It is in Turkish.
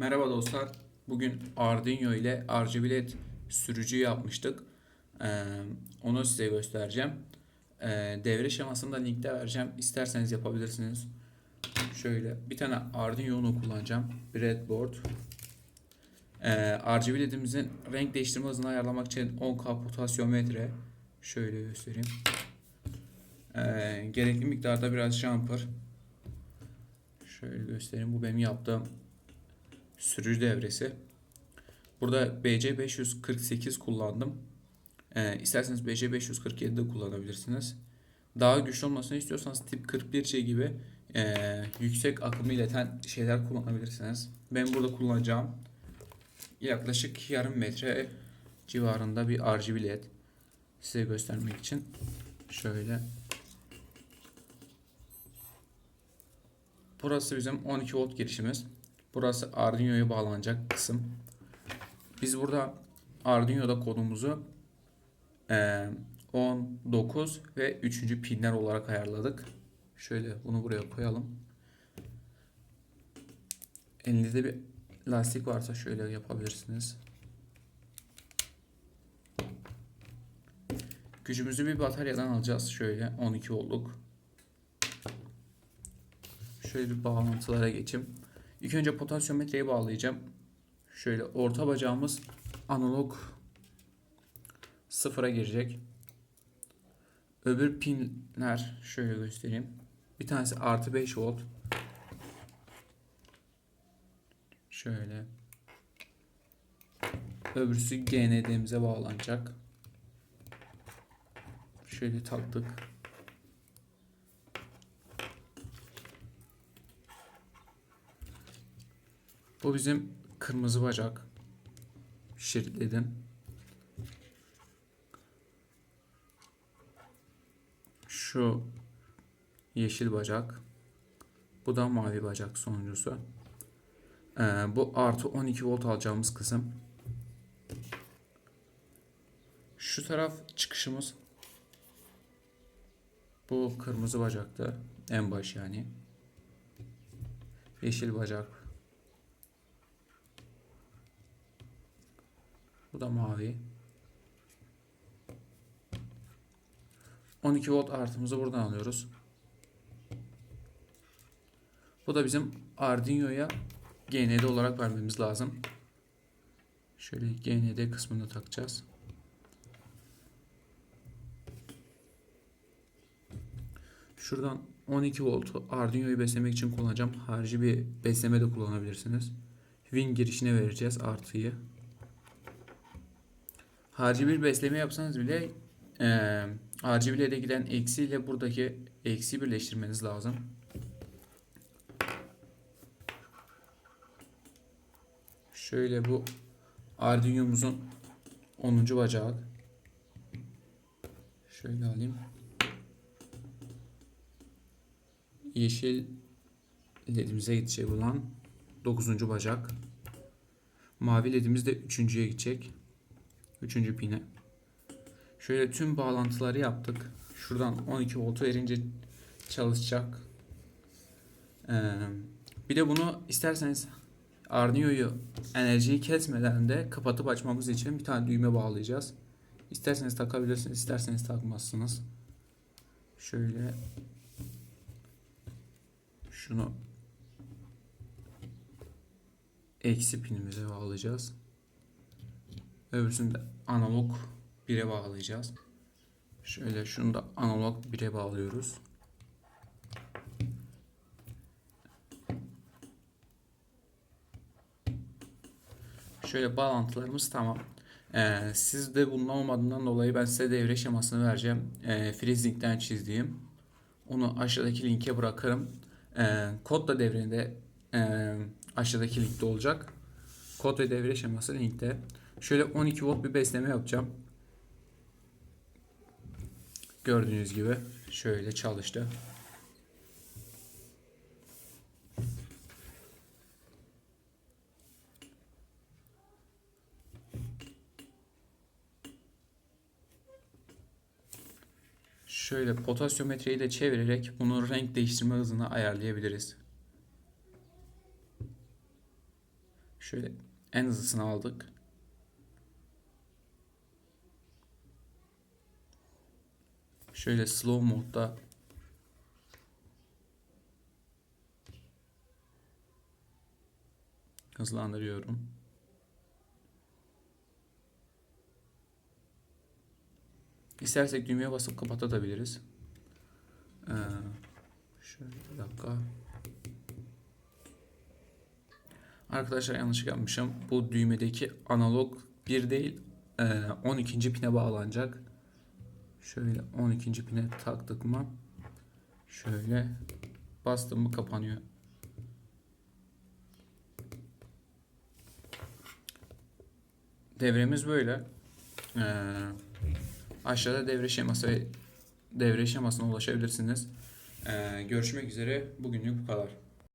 Merhaba dostlar. Bugün Arduino ile RGB sürücü yapmıştık. Ee, onu size göstereceğim. Ee, devre şemasını da linkte vereceğim. İsterseniz yapabilirsiniz. Şöyle bir tane Arduino'nu kullanacağım. Breadboard. Ee, RGB renk değiştirme hızını ayarlamak için 10K potasyometre. Şöyle göstereyim. Ee, gerekli miktarda biraz jumper. Şöyle göstereyim. Bu benim yaptığım sürücü devresi. Burada BC548 kullandım. Ee, isterseniz BC547 de kullanabilirsiniz. Daha güçlü olmasını istiyorsanız tip 41C gibi e, yüksek akımı ileten şeyler kullanabilirsiniz. Ben burada kullanacağım yaklaşık yarım metre civarında bir RGB led size göstermek için şöyle Burası bizim 12 volt girişimiz. Burası Arduino'ya bağlanacak kısım. Biz burada Arduino'da kodumuzu eee, 10, 9 ve 3. pinler olarak ayarladık. Şöyle bunu buraya koyalım. Elinizde bir lastik varsa şöyle yapabilirsiniz. Gücümüzü bir bataryadan alacağız. Şöyle 12 voltluk. Şöyle bir bağlantılara geçeyim. İlk önce potasyometreyi bağlayacağım. Şöyle orta bacağımız analog sıfıra girecek. Öbür pinler şöyle göstereyim. Bir tanesi artı 5 volt. Şöyle. Öbürsü GND'mize bağlanacak. Şöyle taktık. Bu bizim kırmızı bacak. Şeritledim. Şu yeşil bacak. Bu da mavi bacak sonuncusu. Ee, bu artı 12 volt alacağımız kısım. Şu taraf çıkışımız. Bu kırmızı bacakta en baş yani. Yeşil bacak Bu da mavi. 12 volt artımızı buradan alıyoruz. Bu da bizim Arduino'ya GND olarak vermemiz lazım. Şöyle GND kısmını takacağız. Şuradan 12 voltu Arduino'yu beslemek için kullanacağım. Harici bir besleme de kullanabilirsiniz. Win girişine vereceğiz artıyı harici bir besleme yapsanız bile e, RGB'le de giden eksi ile buradaki eksi birleştirmeniz lazım. Şöyle bu Arduino'muzun 10. bacağı. Şöyle alayım. Yeşil ledimize gidecek olan 9. bacak. Mavi ledimiz de 3.ye gidecek. Üçüncü pine. Şöyle tüm bağlantıları yaptık. Şuradan 12 voltu verince çalışacak. Ee, bir de bunu isterseniz Arduino'yu enerjiyi kesmeden de kapatıp açmamız için bir tane düğme bağlayacağız. İsterseniz takabilirsiniz, isterseniz takmazsınız. Şöyle şunu eksi pinimize bağlayacağız. Öbürsünü de analog 1'e bağlayacağız. Şöyle şunu da analog 1'e bağlıyoruz. Şöyle bağlantılarımız tamam. Ee, sizde bunun olmadığından dolayı ben size devre şemasını vereceğim. Ee, Freezing'den çizdiğim. Onu aşağıdaki linke bırakırım. Ee, kod da devrede e, aşağıdaki linkte olacak. Kod ve devre şeması linkte. Şöyle 12 volt bir besleme yapacağım. Gördüğünüz gibi şöyle çalıştı. Şöyle potasyometreyi de çevirerek bunun renk değiştirme hızını ayarlayabiliriz. Şöyle en hızlısını aldık. Şöyle slow modda hızlandırıyorum. İstersek düğmeye basıp kapatabiliriz. Ee, şöyle bir dakika. Arkadaşlar yanlış yapmışım. Bu düğmedeki analog 1 değil e, 12. pine bağlanacak. Şöyle 12. pine taktık mı şöyle bastım mı kapanıyor. Devremiz böyle. Ee, aşağıda devre şeması devre şemasına ulaşabilirsiniz. Ee, görüşmek üzere. Bugünlük bu kadar.